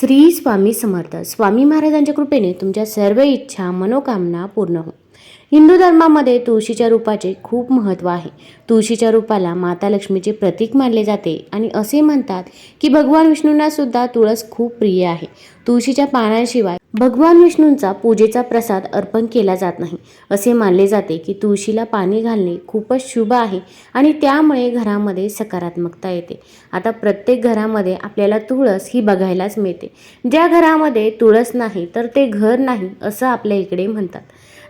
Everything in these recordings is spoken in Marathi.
श्री स्वामी समर्थ. स्वामी महाराजांच्या कृपेने तुमच्या सर्व इच्छा मनोकामना पूर्ण हो. हिंदू धर्मामध्ये तुळशीच्या रूपाचे खूप महत्त्व आहे. तुळशीच्या रूपाला माता लक्ष्मीचे प्रतीक मानले जाते आणि असे म्हणतात की भगवान विष्णूंना सुद्धा तुळस खूप प्रिय आहे. तुळशीच्या पानांशिवाय भगवान विष्णूंचा पूजेचा प्रसाद अर्पण केला जात नाही. असे मानले जाते की तुळशीला पाणी घालणे खूपच शुभ आहे आणि त्यामुळे घरामध्ये सकारात्मकता येते. आता प्रत्येक घरामध्ये आपल्याला तुळस ही बघायलाच मिळते. ज्या घरामध्ये तुळस नाही तर ते घर नाही असं आपल्या इकडे म्हणतात.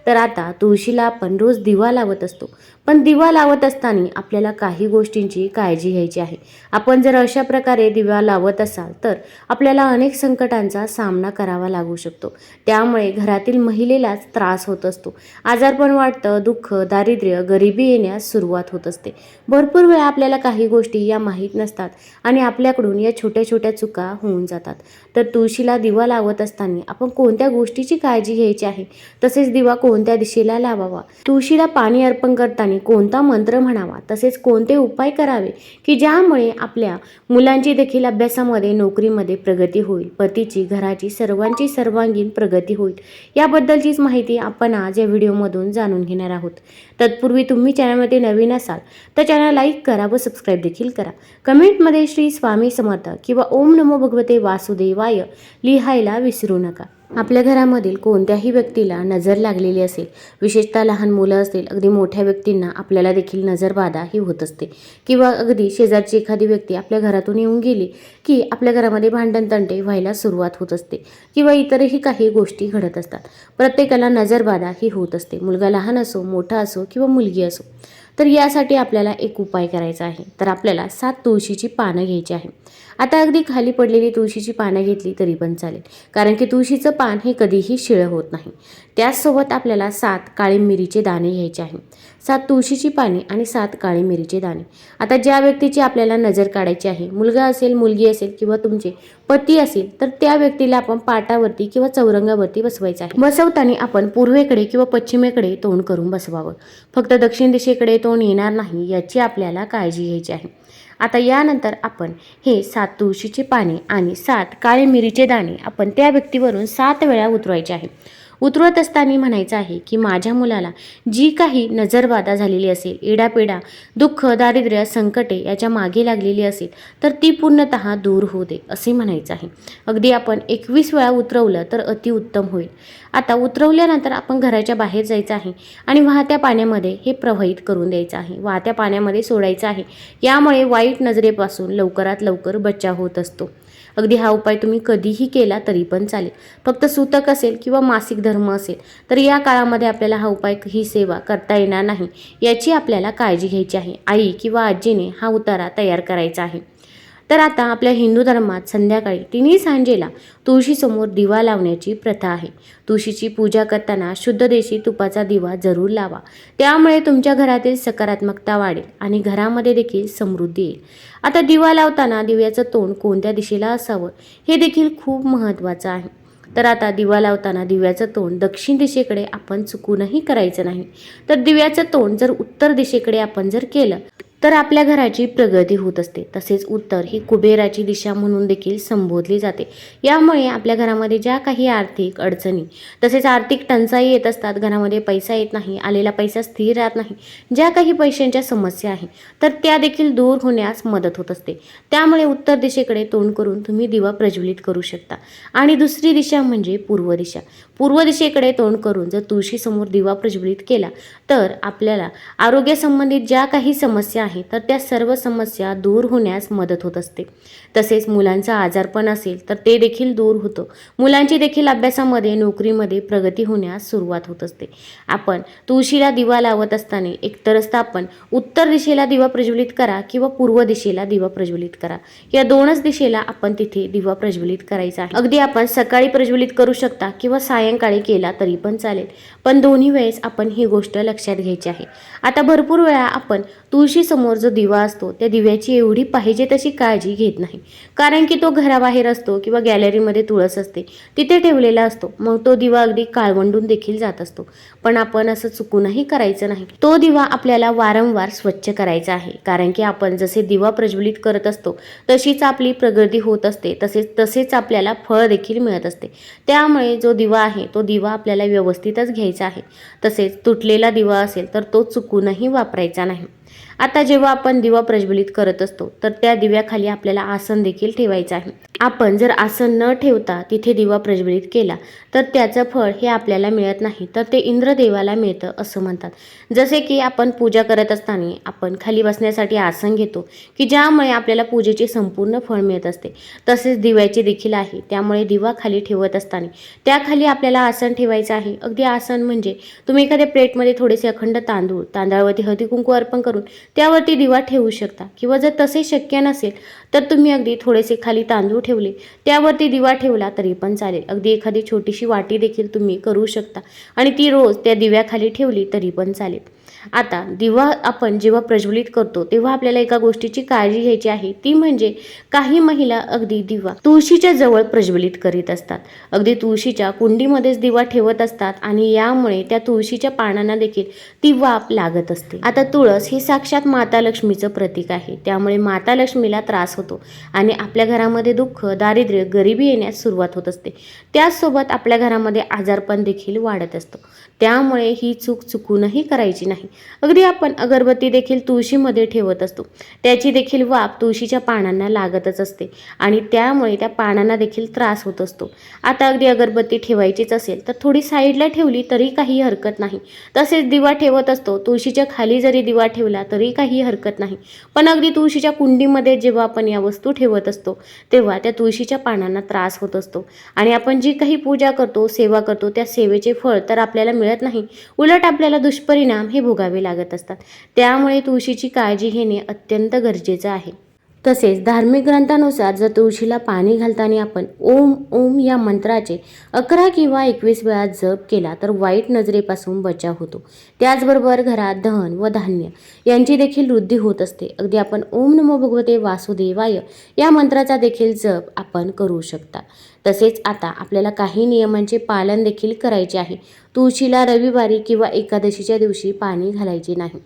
तर आता तुळशीला आपण रोज दिवा लावत असतो. पण दिवा लावत असताना आपल्याला काही गोष्टींची काळजी घ्यायची आहे. आपण जर अशा प्रकारे दिवा लावत असाल तर आपल्याला अनेक संकटांचा सामना करावा लागू शकतो. त्यामुळे घरातील महिलेलाच त्रास होत असतो. आजारपण वाटतं दुःख दारिद्र्य गरिबी येण्यास सुरुवात होत असते. भरपूर वेळा आपल्याला काही गोष्टी या माहीत नसतात आणि आपल्याकडून या छोट्या छोट्या चुका होऊन जातात. तर तुळशीला दिवा लावत असताना आपण कोणत्या गोष्टीची काळजी घ्यायची आहे? तसेच दिवा कोणत्या दिशेला लावावा? तुळशीला पाणी अर्पण करताना कोणता मंत्र म्हणावा? तसेच कोणते उपाय करावे की ज्यामुळे आपल्या मुलांची देखील अभ्यासामध्ये नोकरीमध्ये प्रगती होईल? पतीची घराची सर्वांची सर्वांगीण प्रगती होईल? याबद्दलचीच माहिती आपण आज या व्हिडिओमधून जाणून घेणार आहोत. तत्पूर्वी तुम्ही चॅनलमध्ये नवीन असाल तर चॅनल लाईक करा व सबस्क्राईब देखील करा. कमेंटमध्ये श्री स्वामी समर्थ किंवा ओम नमो भगवते वासुदेवाय लिहायला विसरू नका. आपल्या घरामधील कोणत्याही व्यक्तीला नजर लागलेली असेल विशेषतः लहान मुलं असतील अगदी मोठ्या व्यक्तींना आपल्याला देखील नजरबाधा ही होत असते. किंवा अगदी शेजारची एखादी व्यक्ती आपल्या घरातून येऊन गेली की आपल्या घरामध्ये भांडण तंटे व्हायला सुरुवात होत असते किंवा इतरही काही गोष्टी घडत असतात. प्रत्येकाला नजरबाधा ही होत असते. मुलगा लहान असो मोठा असो किंवा मुलगी असो. तर यासाठी आपल्याला एक उपाय करायचा आहे. तर आपल्याला सात तुळशीची पानं घ्यायची आहे. आता अगदी खाली पडलेली तुळशीची पानं घेतली तरी पण चालेल. कारण की तुळशीचं पान हे कधीही शिळं होत नाही. त्याचसोबत आपल्याला सात काळी मिरीचे दाणे घ्यायचे आहे. सात तुळशीची पाने आणि सात काळी मिरीचे दाणे. आता ज्या व्यक्तीची आपल्याला नजर काढायची आहे मुलगा असेल मुलगी असेल किंवा तुमचे पती असेल तर त्या व्यक्तीला आपण पाटावरती किंवा चौरंगावरती बसवायचं आहे. बसवताना आपण पूर्वेकडे किंवा पश्चिमेकडे तोंड करून बसवावं. फक्त दक्षिण दिशेकडे तोंड येणार नाही याची आपल्याला काळजी घ्यायची आहे. आता यानंतर आपण हे सात तुळशीचे पाने आणि सात काळे मिरीचे दाणे आपण त्या व्यक्तीवरून सात वेळा उतरवायचे आहे. उतरवत असताना म्हणायचं आहे की माझ्या मुलाला जी काही नजरबाधा झालेली असेल इडापिडा दुःख दारिद्र्य संकटे याच्या मागे लागलेली असेल तर ती पूर्णतः दूर होऊ दे असे म्हणायचं आहे. अगदी आपण एकवीस वेळा उतरवलं तर अतिउत्तम होईल. आता उतरवल्यानंतर आपण घराच्या बाहेर जायचं आहे आणि वाहत्या पाण्यामध्ये हे प्रवाहित करून द्यायचं आहे. वाहत्या पाण्यामध्ये सोडायचं आहे. यामुळे वाईट नजरेपासून लवकरात लवकर बचाव होत असतो. अगदी हा उपाय तुम्ही कधीही केला तरी पण चालेल. फक्त सूतक असेल किंवा मासिक धर्म असेल तर या काळामध्ये आपल्याला हा उपाय ही सेवा करता येणार नाही. याची आपल्याला काळजी घ्यायची आहे. आई किंवा आजीने हा उतारा तयार करायचा आहे. तर आता आपल्या हिंदू धर्मात संध्याकाळी तिन्ही सांजेला तुळशीसमोर दिवा लावण्याची प्रथा आहे. तुळशीची पूजा करताना शुद्ध देशी तुपाचा दिवा जरूर लावा. त्यामुळे तुमच्या घरातील सकारात्मकता वाढेल आणि घरामध्ये देखील समृद्धी येईल. आता दिवा लावताना दिव्याचं तोंड कोणत्या दिशेला असावं हे देखील खूप महत्त्वाचं आहे. तर आता दिवा लावताना दिव्याचं तोंड दक्षिण दिशेकडे आपण चुकूनही करायचं नाही. तर दिव्याचं तोंड जर उत्तर दिशेकडे आपण जर केलं तर आपल्या घराची प्रगती होत असते. तसेच उत्तर ही कुबेराची दिशा म्हणून देखील संबोधली जाते. यामुळे आपल्या घरामध्ये ज्या काही आर्थिक अडचणी तसेच आर्थिक टंचाई येत असतात घरामध्ये पैसा येत नाही आलेला पैसा स्थिर राहत नाही ज्या काही पैशांच्या समस्या आहे तर त्या देखील दूर होण्यास मदत होत असते. त्यामुळे उत्तर दिशेकडे तोंड करून तुम्ही दिवा प्रज्वलित करू शकता. आणि दुसरी दिशा म्हणजे पूर्व दिशा. पूर्व दिशेकडे तोंड करून जर तुळशीसमोर दिवा प्रज्वलित केला तर आपल्याला आरोग्यासंबंधित ज्या काही समस्या आहे तर त्या सर्व समस्या दूर होण्यास मदत होत असते. तसेच मुलांचा आजारपण असेल तर ते देखील दूर होतं. मुलांची देखील अभ्यासामध्ये नोकरीमध्ये प्रगती होण्यास सुरुवात होत असते. आपण तुळशीला दिवा लावत असताना एकतरच आपण उत्तर दिशेला दिवा प्रज्वलित करा किंवा पूर्व दिशेला दिवा प्रज्वलित करा. या दोनच दिशेला आपण तिथे दिवा प्रज्वलित करायचा आहे. अगदी आपण सकाळी प्रज्वलित करू शकता किंवा सायंकाळी केला तरी पण चालेल. पण दोन्ही वेळेस आपण ही गोष्ट लक्षात घ्यायची आहे. आता भरपूर वेळा आपण तुळशी समोर जो दिवा असतो त्या दिव्याची एवढी पाहिजे तशी काळजी घेत नाही. कारण की तो घराबाहेर असतो किंवा गॅलरीमध्ये तुळस असते तिथे ठेवलेला असतो. मग तो दिवा अगदी काळवंडून देखील जात असतो. पण आपण असं चुकूनही करायचं नाही. तो दिवा आपल्याला वारंवार स्वच्छ करायचा आहे. कारण की आपण जसे दिवा प्रज्वलित करत असतो तशीच आपली प्रगती होत असते. तसेच तसेच आपल्याला फळ देखील मिळत असते. त्यामुळे जो दिवा आहे तो दिवा आपल्याला व्यवस्थितच घ्यायचा आहे. तसेच तुटलेला दिवा असेल तर तो चुकूनही वापरायचा नाही. आता जेव्हा आपण दिवा प्रज्वलित करत असतो तर त्या दिव्याखाली आपल्याला आसन देखील ठेवायचं आहे. आपण जर आसन न ठेवता तिथे दिवा प्रज्वलित केला तर त्याचं फळ हे आपल्याला मिळत नाही तर ते इंद्रदेवाला मिळतं असं म्हणतात. जसे की आपण पूजा करत असताना आपण खाली बसण्यासाठी आसन घेतो की ज्यामुळे आपल्याला पूजेचे संपूर्ण फळ मिळत असते. तसेच दिव्याचे देखील आहे त्यामुळे दिवा खाली ठेवत असताना त्याखाली आपल्याला आसन ठेवायचं आहे. अगदी आसन म्हणजे तुम्ही एखाद्या प्लेटमध्ये थोडेसे अखंड तांदूळ तांदळावरती हळदी कुंकू अर्पण करून त्यावरती दिवा ठेवू शकता. किंवा जर तसे शक्य नसेल तर तुम्ही अगदी थोडेसे खाली तांदूळ ठेवले. त्यावरती दिवा ठेवला तरी पण चालेल. अगदी एखादी छोटीशी वाटी देखील तुम्ही करू शकता. आणि ती रोज त्या दिव्याखाली ठेवली तरी पण चालेल. आता दिवा आपण जेव्हा प्रज्वलित करतो तेव्हा आपल्याला एका गोष्टीची काळजी घ्यायची आहे. ती म्हणजे काही महिला अगदी दिवा तुळशीच्या जवळ प्रज्वलित करीत असतात. अगदी तुळशीच्या कुंडीमध्येच दिवा ठेवत असतात आणि यामुळे त्या तुळशीच्या पानांना देखील ती वाप लागत असते. आता तुळस ही साक्षात माता लक्ष्मीचं प्रतीक आहे. त्यामुळे माता लक्ष्मीला त्रास होतो आणि आपल्या घरामध्ये दुःख दारिद्र्य गरिबी येण्यास सुरुवात होत असते. त्याचसोबत आपल्या घरामध्ये आजारपण देखील वाढत असतो. त्यामुळे ही चूक चुकूनही करायची नाही. अगदी आपण अगरबत्ती देखील तुळशीमध्ये ठेवत असतो. त्याची देखील वाफ तुळशीच्या पानांना लागतच असते आणि त्यामुळे त्या पानांना देखील त्रास होत असतो. आता अगदी अगरबत्ती ठेवायचीच असेल तर थोडी साईडला ठेवली तरी काही हरकत नाही. तसेच दिवा ठेवत असतो. तुळशीच्या खाली जरी दिवा ठेवला तरी काही हरकत नाही. पण अगदी तुळशीच्या कुंडीमध्ये जेव्हा आपण या वस्तू ठेवत असतो तेव्हा त्या तुळशीच्या पानांना त्रास होत असतो. आणि आपण जी काही पूजा करतो सेवा करतो त्या सेवेचे फळ तर आपल्याला मिळत नाही. उलट आपल्याला दुष्परिणाम हे भोगावे लागत असतात. त्यामुळे तुळशीची काळजी घेणे अत्यंत गरजेचं आहे. तसेच धार्मिक ग्रंथानुसार जर तुळशीला पाणी घालताना आपण ओम ओम या मंत्राचे अकरा किंवा एकवीस वेळा जप केला तर वाईट नजरेपासून बचाव होतो. त्याचबरोबर घरात धन व धान्य यांची देखील वृद्धी होत असते. अगदी आपण ओम नमो भगवते वासुदेवाय या मंत्राचा देखील जप आपण करू शकता. तसेच आता आपल्याला काही नियमांचे पालन देखील करायचे आहे. तुळशीला रविवारी किंवा एकादशीच्या दिवशी पाणी घालायचे नाही.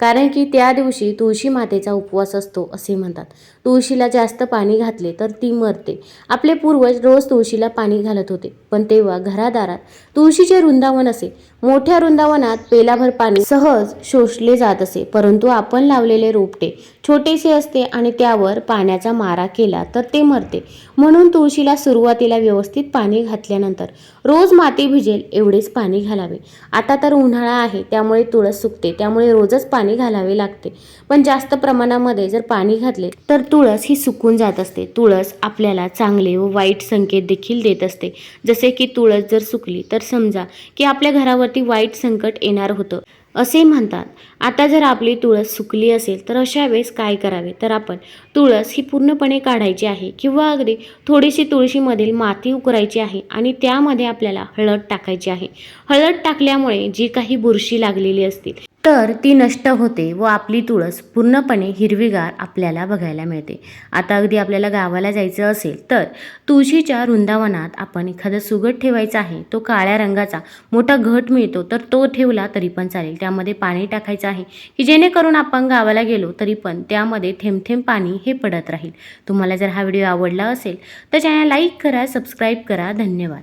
कारण की त्या दिवशी तुळशी मातेचा उपवास असतो असे म्हणतात. तुळशीला जास्त पाणी घातले तर ती मरते. आपले पूर्वज रोज तुळशीला पाणी घालत होते. पण तेव्हा घरादारात तुळशीचे वृंदावन असे. मोठ्या वृंदावनात पेलाभर पाणी सहज शोषले जात असे परंतु आपण लावलेले रोपटे छोटेसे असते आणि त्यावर पाण्याचा मारा केला तर ते मरते. म्हणून तुळशीला सुरुवातीला व्यवस्थित पाणी घातल्यानंतर रोज माती भिजेल एवढेच पाणी घालावे. आता तर उन्हाळा आहे त्यामुळे तुळस सुकते त्यामुळे रोजच पाणी घालावे लागते. पण जास्त प्रमाणामध्ये जर पाणी घातले तर तुळस ही सुकून जात असते. तुळस आपल्याला चांगले व वाईट संकेत देखील देत असते. जसे की तुळस जर सुकली तर समजा की आपल्या घरावर घरावरती वाईट संकट येणार होतं. असे म्हणतात आता जर आपली तुळस सुकली असेल तर अशा वेळेस काय करावे? तर आपण तुळस ही पूर्णपणे काढायची आहे किंवा अगदी थोडीशी तुळशीमधील माती उकरायची आहे आणि त्यामध्ये आपल्याला हळद टाकायची आहे. हळद टाकल्यामुळे जी काही बुरशी लागलेली असतील तर ती नष्ट होते व आपली तुळस पूर्णपणे हिरवीगार आपल्याला बघायला मिळते. आता अगदी आपल्याला गावाला जायचं असेल तर तुळशीच्या वृंदावनात आपण एखादं सुगट ठेवायचा आहे तो काळ्या रंगाचा मोठा घट मिळतो तर तो ठेवला तरी पण चालेल. त्यामध्ये पाणी टाकायचं आहे की जेणेकरून आपण गावाला गेलो तरी पण त्यामध्ये थेंब थेंब पाणी हे पडत राहील. तुम्हाला जर हा व्हिडिओ आवडला असेल तर चॅनल लाईक करा सबस्क्राईब करा. धन्यवाद.